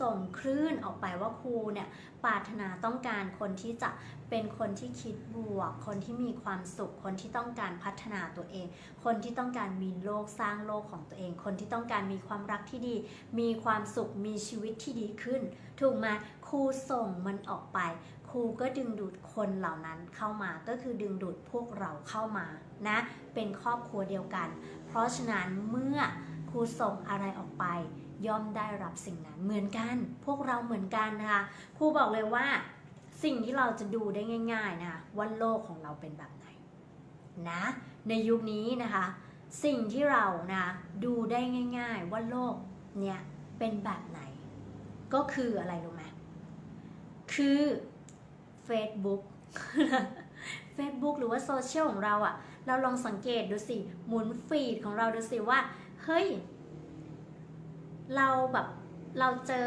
ส่งคลื่นออกไปว่าครูเนี่ยปรารถนาต้องการคนที่จะเป็นคนที่คิดบวก คนที่มีความสุข คนที่ต้องการพัฒนาตัวเอง คนที่ต้องการมีโลกสร้างโลกของตัวเอง คนที่ต้องการมีความรักที่ดี มีความสุขมีชีวิตที่ดีขึ้น ถูกไหมครูส่งมันออกไป ครูก็ดึงดูดคนเหล่านั้นเข้ามาก็คือดึงดูดพวกเราเข้ามานะเป็นครอบครัวเดียวกัน เพราะฉะนั้นเมื่อครูส่งอะไรออกไป ย่อมได้รับสิ่งนั้นเหมือนกัน พวกเราเหมือนกันนะคะครูบอกเลยว่า สิ่งที่เราจะดูได้ง่าย ๆนะคะว่าโลกของเราเป็นแบบไหนนะในยุคนี้นะคะ สิ่งที่เรานะดูได้ง่าย ๆ ว่าโลกเนี่ยเป็นแบบไหน ก็คืออะไรรู้ไหมคือ Facebook Facebook หรือว่าโซเชียลของเราอะเราลองสังเกตดูสิ หมุนฟีดของเราดูสิว่า เฮ้ย เราแบบเราเจอ